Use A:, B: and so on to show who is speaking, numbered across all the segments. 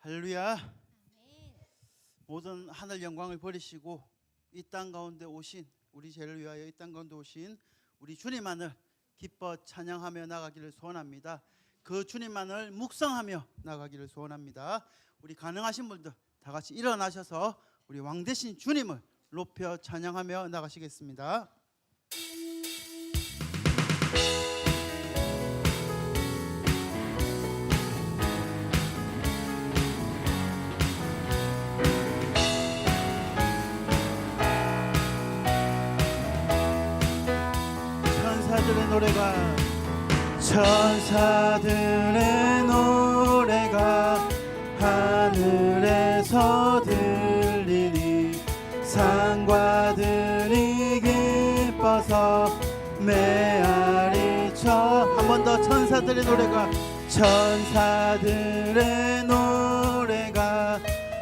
A: 할렐루야. 모든 하늘 영광을 버리시고 이 땅 가운데 오신 우리 죄를 위하여 이 땅 가운데 오신 우리 주님만을 기뻐 찬양하며 나가기를 소원합니다. 그 주님만을 묵상하며 나가기를 소원합니다. 우리 가능하신 분들 다 같이 일어나셔서 우리 왕 대신 주님을 높여 찬양하며 나가시겠습니다. 노래가 천사들의 노래가 하늘에서 들리니 상과들이 기뻐서 메아리 쳐 한 번 더 천사들의 노래가 천사들의 노래가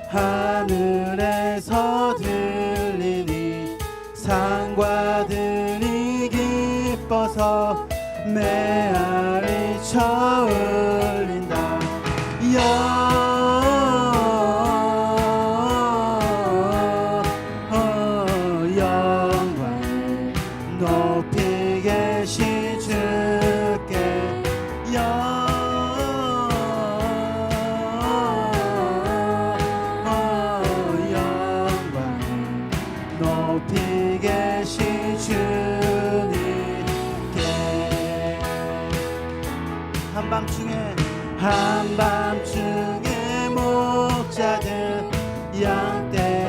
A: 하늘에서 들리니 상과들이 기뻐서 메아리 쳐울 목자들 양떼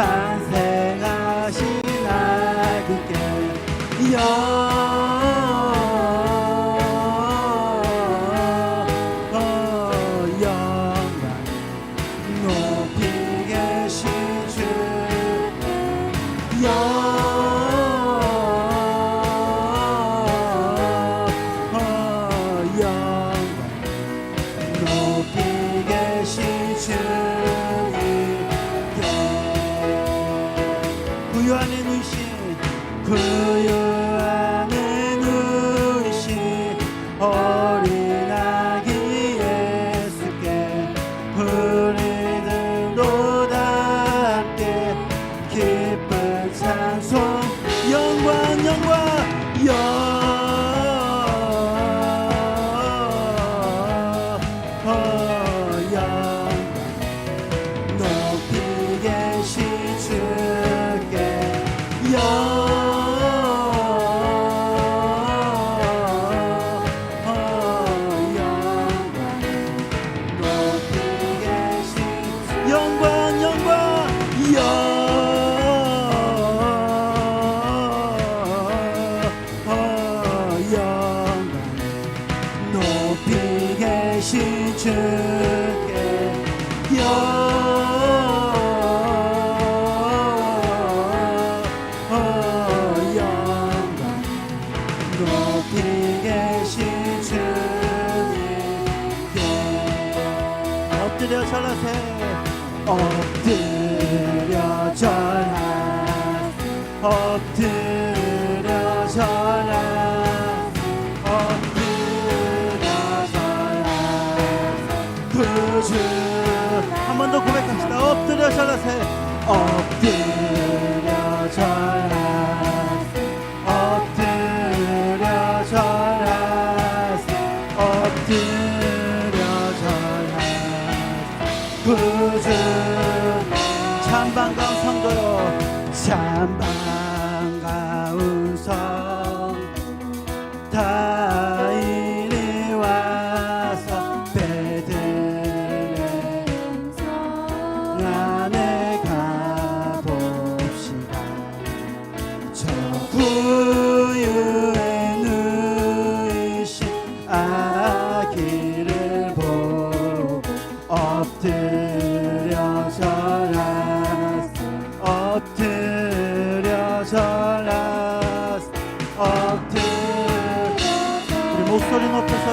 A: 탄생하신 아기께 영광 높이 계신 주 영광 높이 계신 주 구유하는 의신 구 계신 주께 영광 높이 계신 주님께 엎드려 절하세. 엎드려 절하 엎드려 주. 한 번 더 고백합시다. 엎드려 절하세 엎드려 절하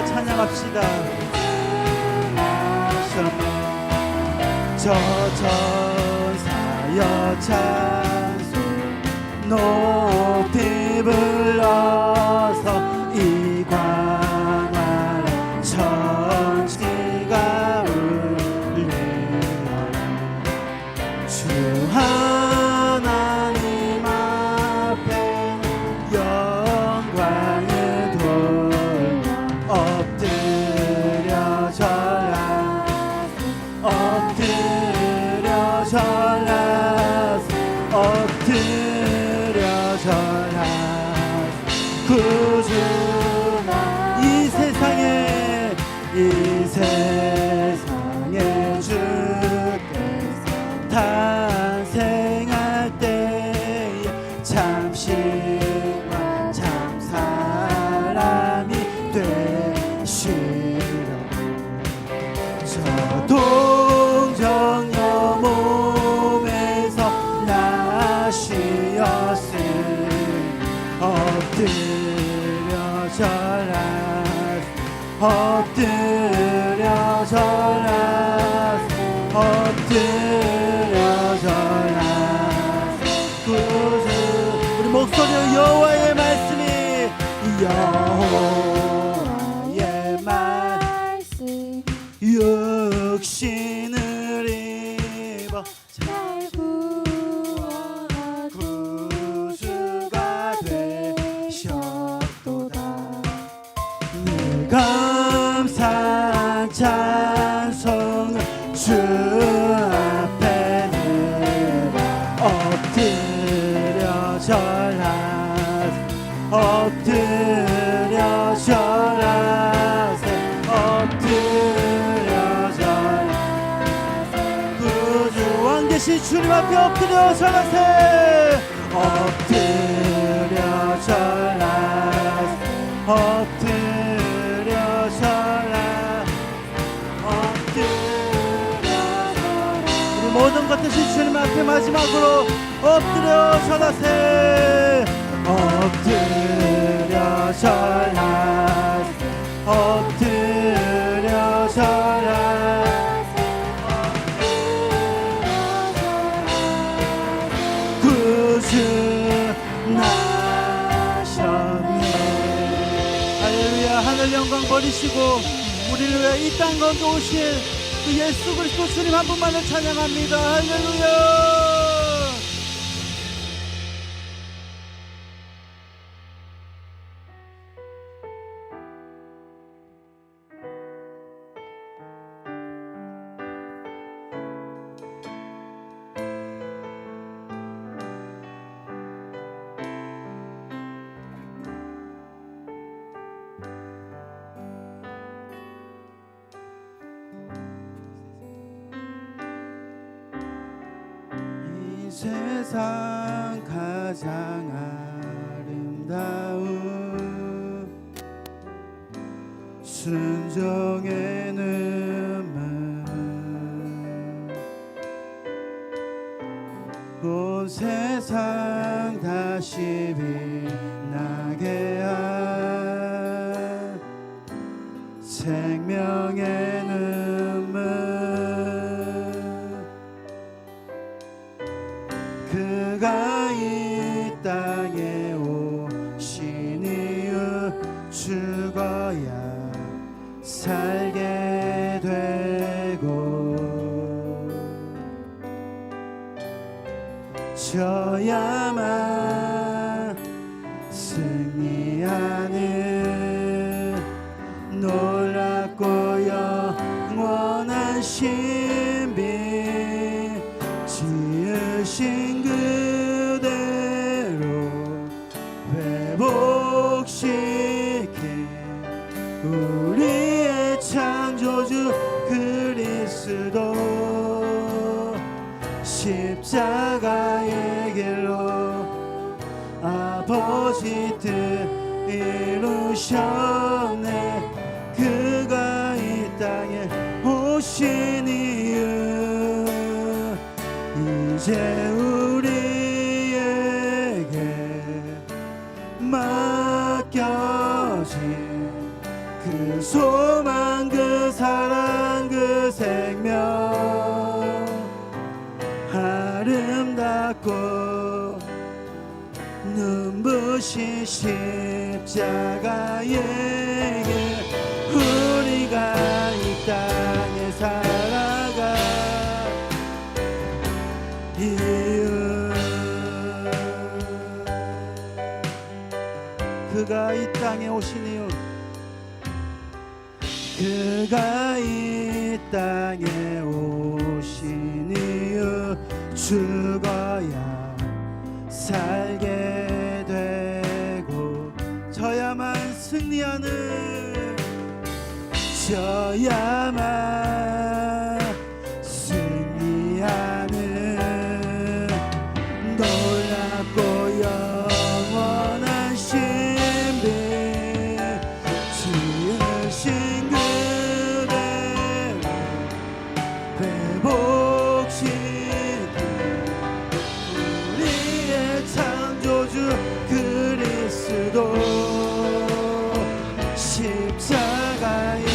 A: 찬양합시다. 저 전사여 찬송 높이 불러 이 세상에 주께서 탄생할 때에 잠시만 참 사람이 되시려. 저 동정녀 몸에서 나시었으니 엎드려 절라 엎드려 절라. 엎드려 엎드려 절하세! 엎드려 절하세. 엎드려 절하 엎드려 우리 모든 것 대신 주님 앞에 마지막으로 엎드려 절하세! 엎드려 절하세. 엎드려 절하 세 구주 나셨네. 할렐루야 하늘 영광 버리시고 우리를 위해 이땅 가운데 오신 그 예수 그리스도 주님 한 분만을 찬양합니다. 할렐루야 세상 가장 아름다운 눈 죽어야. 살게 되고. 져야만 오셨네 그가 이 땅에 오신 이유. 이제 우리에게 맡겨진 그 소망 그 사랑 그 생명 아름답고 눈부시신. 십자가에 우리가 이 땅에 살아가 이유 그가 이 땅에 오신 이유 그가 이 땅에 오신 이유 죽어 저야만 승리하는 놀랍고 영원한 신비 지으신 그대 회복시키 우리의 창조주 그리스도 십자가의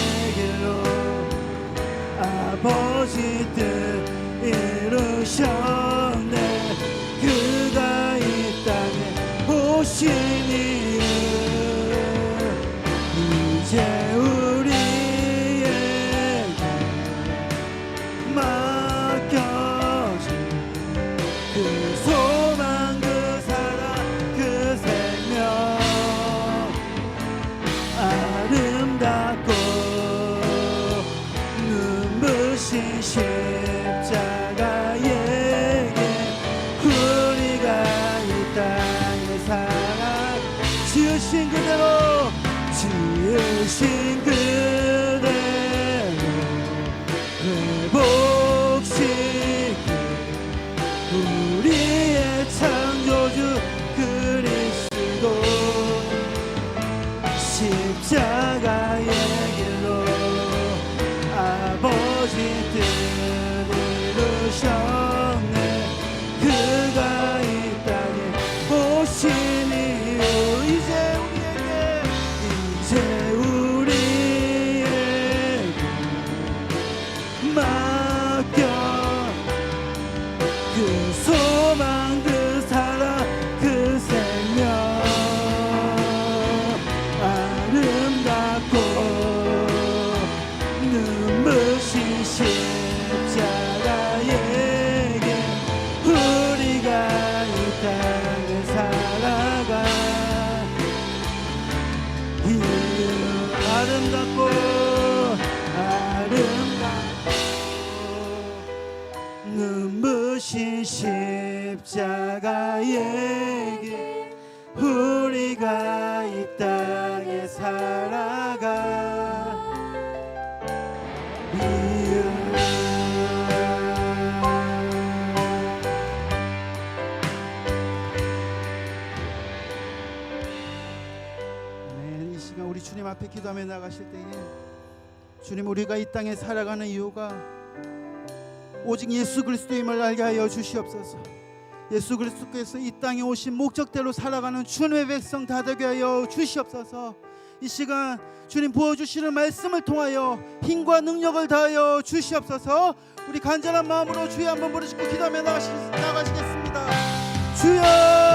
A: 그소 눈부신 십자가에게 우리가 이 땅에 살아가 아멘. 이 시간 우리 주님 앞에 기도하며 나가실 때에 주님 우리가 이 땅에 살아가는 이유가 오직 예수 그리스도임을 알게 하여 주시옵소서. 예수 그리스도께서 이 땅에 오신 목적대로 살아가는 주님의 백성 다 되게 하여 주시옵소서. 이 시간 주님 부어주시는 말씀을 통하여 힘과 능력을 다하여 주시옵소서. 우리 간절한 마음으로 주여 한번 부르시고 기도하며 나가시, 나가시겠습니다. 주여